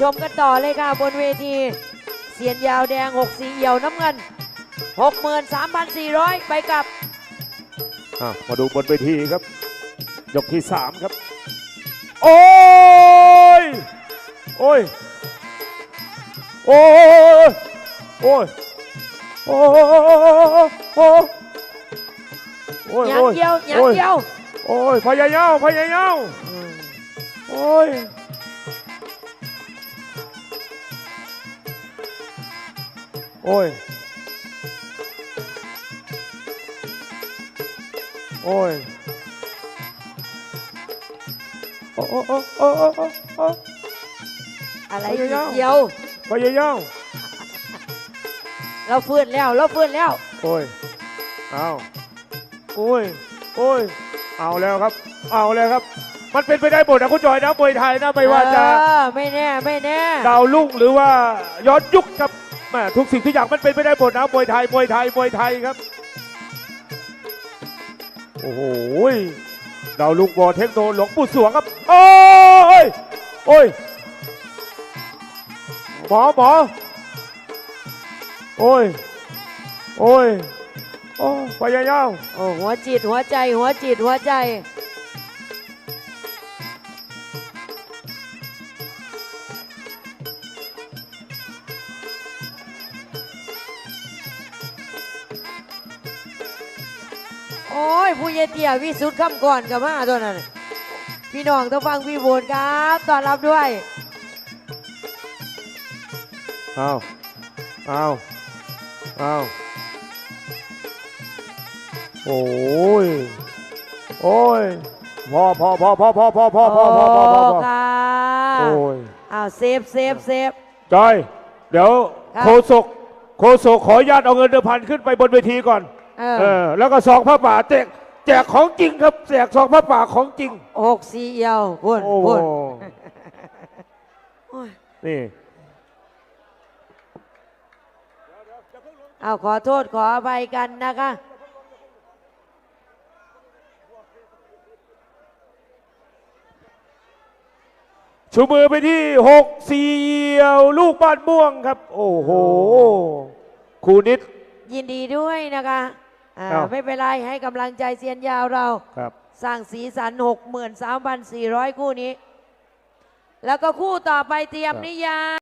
ชมกันต่อเลยค่ะบนเวที เสียนยาวแดง 6 สีเอี่ยวน้ำเงิน 63,400 ไปกับ อะมาดูบนเวทีครับ ยกที่สามครับ โอ้ย โอ้ย โอ้ย โอ้ย โอ้ย โอ้ย โอ้ย หยางเดียวหยางเดียว โอ้ยพยายามพยายามโอ้ย โอ้ย โอ้ย โอ้โอ้โอ้โอ้โอ้โอ้โอ้อะไรพยายามเดียว พยายามเราฟื้นแล้ว เราฟื้นแล้ว โอ้ย เอาโอ้ย โอ้ย เอาแล้วครับ เอาแล้วครับ มันเป็นไปได้หมดนะคุณจอยนะมวยไทยนะไม่ว่าจะเออไม่แน่ ไม่แน่ ดาวลุ่งหรือว่าย้อนยุคครับ แม่ทุกสิ่งทุกอย่างมันเป็นไปได้หมดนะมวยไทยมวยไทยมวยไทยครับ โอ้โหดาวลุงบอเทคโนหลวงปู่สวงครับ โอ้ยโอ้ยหมอหมอโอ้ยโอ้ยโอ้ยพยายามโอ้หัวจิตหัวใจหัวจิตหัวใจ โอ้ยผู้เยเตียวิสุทธ์คำก่อนกับมาตัวนั้น พี่น้องต้องฟังพี่บูนครับต้อนรับด้วยเอาเอาเอาโอ้ย โอ้ยพอพอพอพอพอพอพอพอพอพอพอพอค่ะโอ้ยอ้าวเซฟเซฟเซฟจอย เดี๋ยวโคศกโคศกขออนุญาตเอาเงินเดิมพันขึ้นไปบนเวทีก่อน เอเอออแล้วก็ซองผ้าป่าแจกแจกของจริงครับแจกซองผ้าป่าของจริง หกสี่เอียวพุ่นโอ้โหพุ่นโอ้ยนี่ เอาขอโทษขออภัยกันนะคะ ชูมือไปที่หกเสียวลูกบ้านม่วงครับ โอ้โหครูนิดยินดีด้วยนะคะ อ่าครับไม่เป็นไรให้กำลังใจเซียนยาวเรา ครับ สร้างสีสัน 63,400 คู่นี้ แล้วก็คู่ต่อไปเตรียมนิยาย